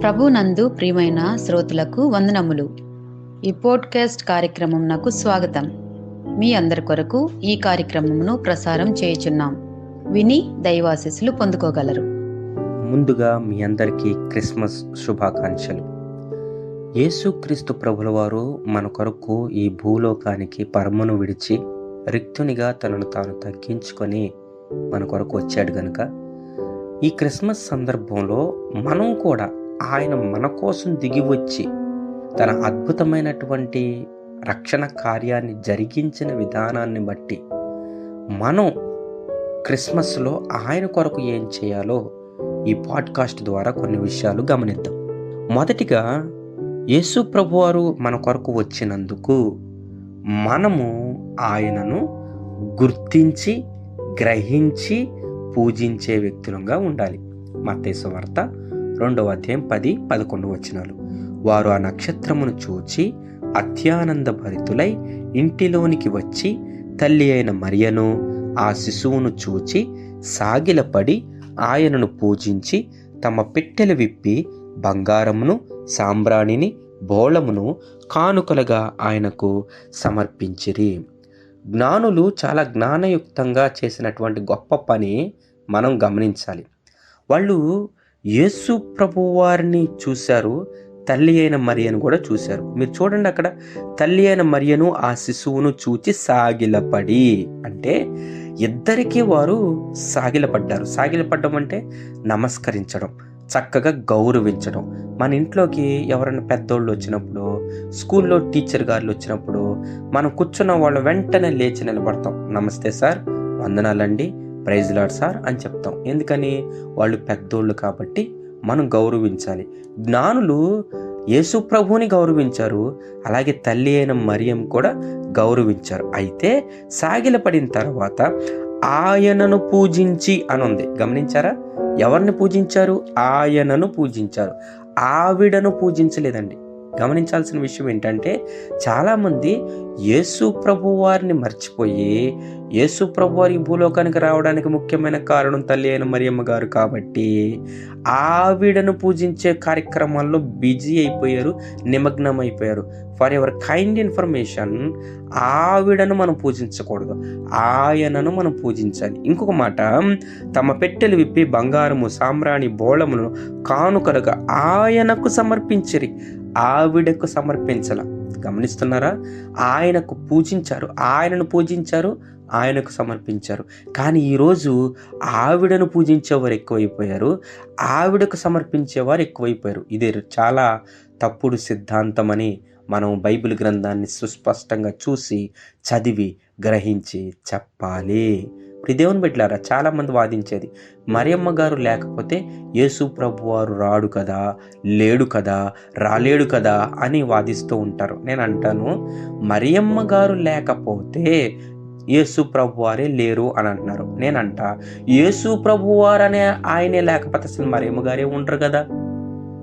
ప్రభునందు ప్రియమైన శ్రోతలకు వందనములు. ఈ పోడ్కాస్ట్ కార్యక్రమం నాకు స్వాగతం. మీ అందరి కొరకు ఈ కార్యక్రమమును ప్రసారం చేయుచున్నాం. విని దైవాశీస్సులు పొందుకోగలరు. ముందుగా మీ అందరికీ క్రిస్మస్ శుభాకాంక్షలు. యేసుక్రీస్తు ప్రభుల వారు మన కొరకు ఈ భూలోకానికి పరమను విడిచి రిక్తునిగా తనను తాను తగ్గించుకొని మన కొరకు వచ్చాడు గనుక ఈ క్రిస్మస్ సందర్భంలో మనం కూడా ఆయన మన కోసం దిగి వచ్చి తన అద్భుతమైనటువంటి రక్షణ కార్యాన్ని జరిగించిన విధానాన్ని బట్టి మనం క్రిస్మస్లో ఆయన కొరకు ఏం చేయాలో ఈ పాడ్కాస్ట్ ద్వారా కొన్ని విషయాలు గమనిద్దాం. మొదటిగా యేసు ప్రభువారు మన కొరకు వచ్చినందుకు మనము ఆయనను గుర్తించి గ్రహించి పూజించే వ్యక్తులంగా ఉండాలి. మతేశ్వర్త వార్త రెండవ అధ్యాయం పది పదకొండు వచనాలు. వారు ఆ నక్షత్రమును చూచి అత్యానంద భరితులై ఇంటిలోనికి వచ్చి తల్లి అయిన మరియను ఆ శిశువును చూచి సాగిలపడి ఆయనను పూజించి తమ పెట్టెలు విప్పి బంగారమును సాంబ్రాణిని బోళమును కానుకలుగా ఆయనకు సమర్పించిరి. జ్ఞానులు చాలా జ్ఞానయుక్తంగా చేసినటువంటి గొప్ప పని మనం గమనించాలి. వాళ్ళు యేసు ప్రభు వారిని చూశారు తల్లి అయిన మరియను కూడా చూశారు. మీరు చూడండి అక్కడ తల్లి అయిన మరియను ఆ శిశువును చూచి సాగిలపడి. అంటే ఇద్దరికీ వారు సాగిలపడ్డారు. సాగిలపడ్డం అంటే నమస్కరించడం చక్కగా గౌరవించడం. మన ఇంట్లోకి ఎవరైనా పెద్దోళ్ళు వచ్చినప్పుడు స్కూల్లో టీచర్ గారు వచ్చినప్పుడు మనం కూర్చున్న వాళ్ళు వెంటనే లేచి నిలబడతాం. నమస్తే సార్ వందనాలండి. ప్రైజ్ లాడ్ సార్ అని చెప్తాం. ఎందుకని? వాళ్ళు పెద్దోళ్ళు కాబట్టి మనం గౌరవించాలి. జ్ఞానులు యేసు ప్రభువుని గౌరవించారు. అలాగే తల్లి అయిన మరియం కూడా గౌరవించారు. అయితే సాగిలపడిన తర్వాత ఆయనను పూజించి అని ఉంది. గమనించారా? ఎవరిని పూజించారు? ఆయనను పూజించారు. ఆవిడను పూజించలేదండి. గమనించాల్సిన విషయం ఏంటంటే చాలామంది యేసు ప్రభు వారిని మర్చిపోయి యేసు ప్రభు వారి భూలోకానికి రావడానికి ముఖ్యమైన కారణం తల్లి అయిన మరియమ్మ గారు కాబట్టి ఆవిడను పూజించే కార్యక్రమాల్లో బిజీ అయిపోయారు నిమగ్నం అయిపోయారు ఫర్ ఎవర్ కైండ్ ఇన్ఫర్మేషన్ ఆవిడను మనం పూజించకూడదు ఆయనను మనం పూజించాలి. ఇంకొక మాట తమ పెట్టెలు విప్పి బంగారము సామ్రాణి బోళమును కానుకలుగా ఆయనకు సమర్పించిరి. ఆవిడకు సమర్పించాల గమనిస్తున్నారా? ఆయనకు పూజించారు. ఆయనను పూజించారు. ఆయనకు సమర్పించారు. కానీ ఈరోజు ఆవిడను పూజించేవారు ఎక్కువైపోయారు. ఆవిడకు సమర్పించేవారు ఎక్కువైపోయారు. ఇది చాలా తప్పుడు సిద్ధాంతం అని మనం బైబిల్ గ్రంథాన్ని సుస్పష్టంగా చూసి చదివి గ్రహించి చెప్పాలి. ఇప్పుడు దేవుని బిడ్డలారా చాలామంది వాదించేది మరియమ్మ గారు లేకపోతే యేసు ప్రభు వారు రాడు కదా లేడు కదా రాలేడు కదా అని వాదిస్తూ ఉంటారు. నేను అంటాను మరియమ్మ గారు లేకపోతే యేసు ప్రభు వారే లేరు అని అంటున్నారు. నేనంట యేసు ప్రభు వారనే ఆయనే లేకపోతే అసలు మరియమ్మ గారే ఉండరు కదా?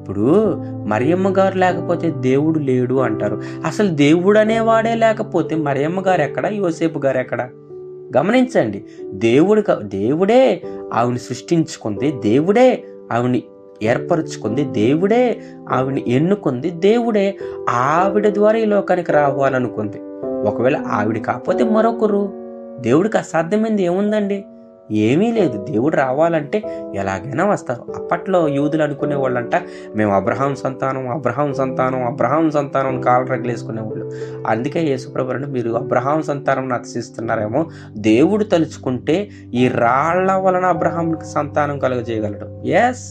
ఇప్పుడు మరియమ్మ గారు లేకపోతే దేవుడు లేడు అంటారు. అసలు దేవుడు అనేవాడే లేకపోతే మరియమ్మ గారు ఎక్కడ? యోసేపు గారు ఎక్కడ? గమనించండి. దేవుడు దేవుడే ఆవిని సృష్టించుకుంది దేవుడే ఆవిని ఏర్పరచుకుంది దేవుడే ఆవిని ఎన్నుకుంది దేవుడే ఆవిడ ద్వారా ఈ లోకానికి రావాలనుకుంది. ఒకవేళ ఆవిడ కాకపోతే మరొకరు. దేవుడికి అసాధ్యమైంది ఏముందండి? ఏమీ లేదు. దేవుడు రావాలంటే ఎలాగైనా వస్తారు. అప్పట్లో యూదులు అనుకునే వాళ్ళంట మేము అబ్రహాం సంతానం అబ్రహాం సంతానం అబ్రహాం సంతానం కాలు రగిలేసుకునేవాళ్ళు అందుకే యేసుప్రభు మీరు అబ్రహాం సంతానం అతిశిస్తున్నారేమో దేవుడు తలుచుకుంటే ఈ రాళ్ళ వలన అబ్రహాంకి సంతానం కలుగ చేయగలడు ఎస్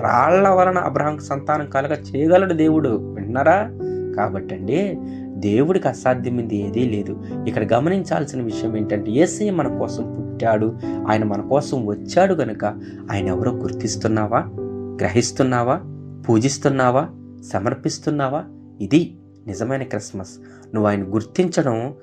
రాళ్ళ వలన అబ్రహాంకి సంతానం కలుగ చేయగలడు దేవుడు. విన్నారా? కాబట్టండి దేవుడికి అసాధ్యమైంది ఏదీ లేదు. ఇక్కడ గమనించాల్సిన విషయం ఏంటంటే ఏసయ్య మన కోసం పుట్టాడు. ఆయన మన కోసం వచ్చాడు గనుక ఆయన ఎవరో గుర్తిస్తున్నావా? గ్రహిస్తున్నావా? పూజిస్తున్నావా? సమర్పిస్తున్నావా? ఇది నిజమైన క్రిస్మస్. నువ్వు ఆయన గుర్తించడం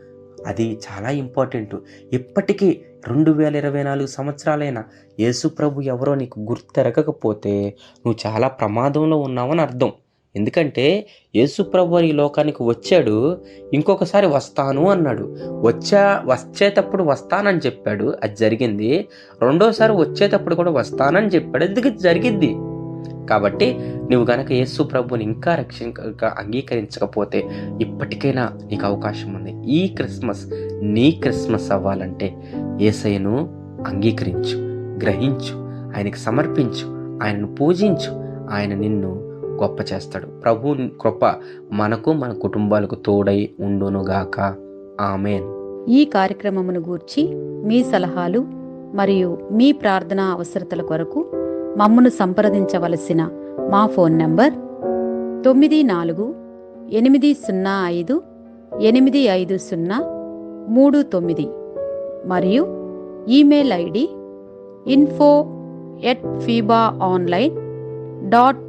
అది చాలా ఇంపార్టెంట్. ఇప్పటికీ రెండు వేల ఇరవై నాలుగు సంవత్సరాలైన యేసు ప్రభు ఎవరో నీకు గుర్తెరగకపోతే నువ్వు చాలా ప్రమాదంలో ఉన్నావని అర్థం. ఎందుకంటే యేసుప్రభు ఈ లోకానికి వచ్చాడు ఇంకొకసారి వస్తాను అన్నాడు. వచ్చా వచ్చేటప్పుడు వస్తానని చెప్పాడు. అది జరిగింది. రెండోసారి వచ్చేటప్పుడు కూడా వస్తానని చెప్పాడు. ఎందుకు జరిగింది? కాబట్టి నువ్వు గనక యేసు ప్రభుని ఇంకా రక్షణగా అంగీకరించకపోతే ఇప్పటికైనా నీకు అవకాశం ఉంది. ఈ క్రిస్మస్ నీ క్రిస్మస్ అవ్వాలంటే ఏసయ్యను అంగీకరించు గ్రహించు ఆయనకి సమర్పించు ఆయనను పూజించు ఆయన నిన్ను గొప్ప చేస్తాడు. ప్రభు కృప మనకు మన కుటుంబాలకు తోడై ఉండునుగాక. ఆమెన్. ఈ కార్యక్రమమును గూర్చి మీ సలహాలు మరియు మీ ప్రార్థనా అవసరతల కొరకు మమ్మను సంప్రదించవలసిన మా ఫోన్ నంబర్ తొమ్మిది నాలుగు ఎనిమిది సున్నా ఐదు ఎనిమిది ఐదు సున్నా మూడు తొమ్మిది మరియు email ID info at FIBA online dot